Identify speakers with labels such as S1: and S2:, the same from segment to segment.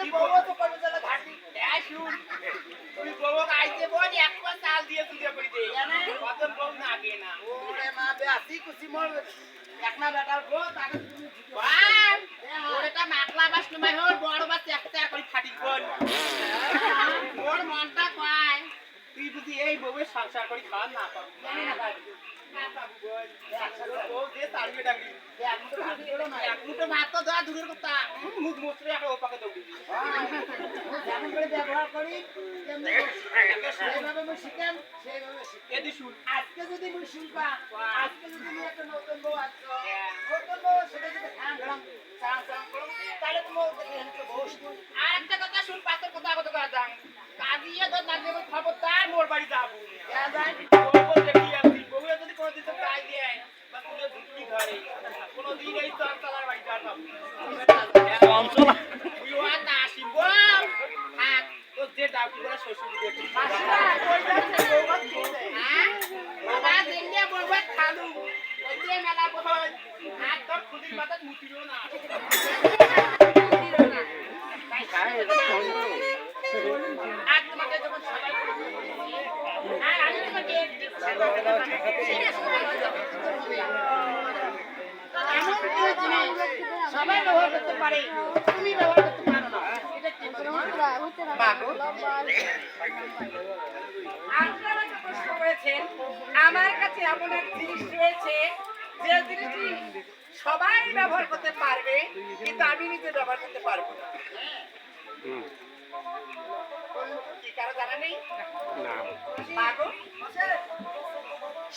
S1: তুই বউকে আইতে বল, এক পা চাল দিয়ে তুলে করে দে। অত বউ লাগে না।
S2: ওরে মা বে আসি কুছি মোর একনা বেটার বউ তাকে তুমি ঝুঁকে
S1: বাপ, ওর এটা মাকলা বাস নমাই হল, বড় বাস একটা করে ফাটি গল। ওর মনটা কয়, তুই বুঝি এই বউয়ের সংসার করে খাওয়া না পাবি। তোর কথা, মুখ মুচড়ে একটা ওপাকে দৌড়ি
S2: যেমন করে ব্যবহার করি সেইভাবে শিখেন সেইভাবে
S1: শুন,
S2: আজকে যদি মুই শুনবা আজকে যদি মুই একটা নতুন বউ আসছো নতুন বউ সেটা যদি খান খান চান চান তাহলে তোমার বউ শুন
S1: আর একটা কথা শুন, পাতের কথা কত কথা যান। কাঁদিয়ে তোর নাচে খবরদার মোর বাড়ি যাব। আর তোমাকে যখন সবাই আর সবাই
S2: ব্যবহার করতে পারে
S3: আমার কাছে এমন এক জিনিস রয়েছে যে জিনিসটি সবাই ব্যবহার করতে পারবে, কিন্তু আমি নিজে ব্যবহার করতে পারব না। নেই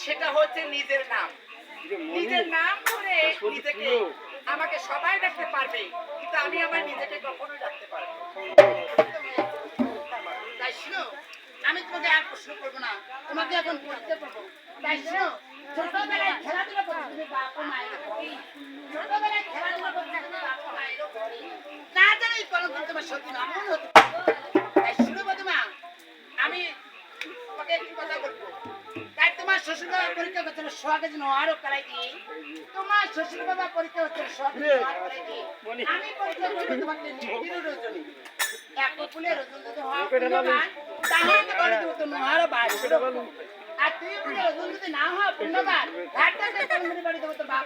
S3: সেটা হচ্ছে নিজের নাম। নিজের নাম করে নিজেকে আমাকে সবাই রাখতে পারবে কিন্তু আমি আমার নিজেকে কখনোই রাখতে পারব
S2: তাই শুনো আমি তোমাকে আর প্রশ্ন করব না তোমাকে এখন পড়তে পারব। তাই শুনো ছোটবেলায় খেলাধুলা করতে তুমি বাপ মায়ের ছোটবেলায় খেলাধুলা করতে তুমি বাপ মায়ের না জানি কোনদিন তোমার সত্যি না মনে হতে আমি তোমাকে একটু কথা বলব। তাই তোমার শ্বশুর বাবা পরীক্ষা করছিল সোহাগে যেন আরও করাই দিই তোমার শ্বশুর বাবা পরীক্ষা হচ্ছিল সোহাগে যেন আরও করাই দিই আমি পরীক্ষা করব তোমাকে নিবিড় রজনী। এক ফুলের রজন যদি তাহলে তো দেবো তো নোহারও বাস। আর তুই রজন যদি না হয় পুণ্যবান ঘাটটা বাড়ি দেবো তো বাপ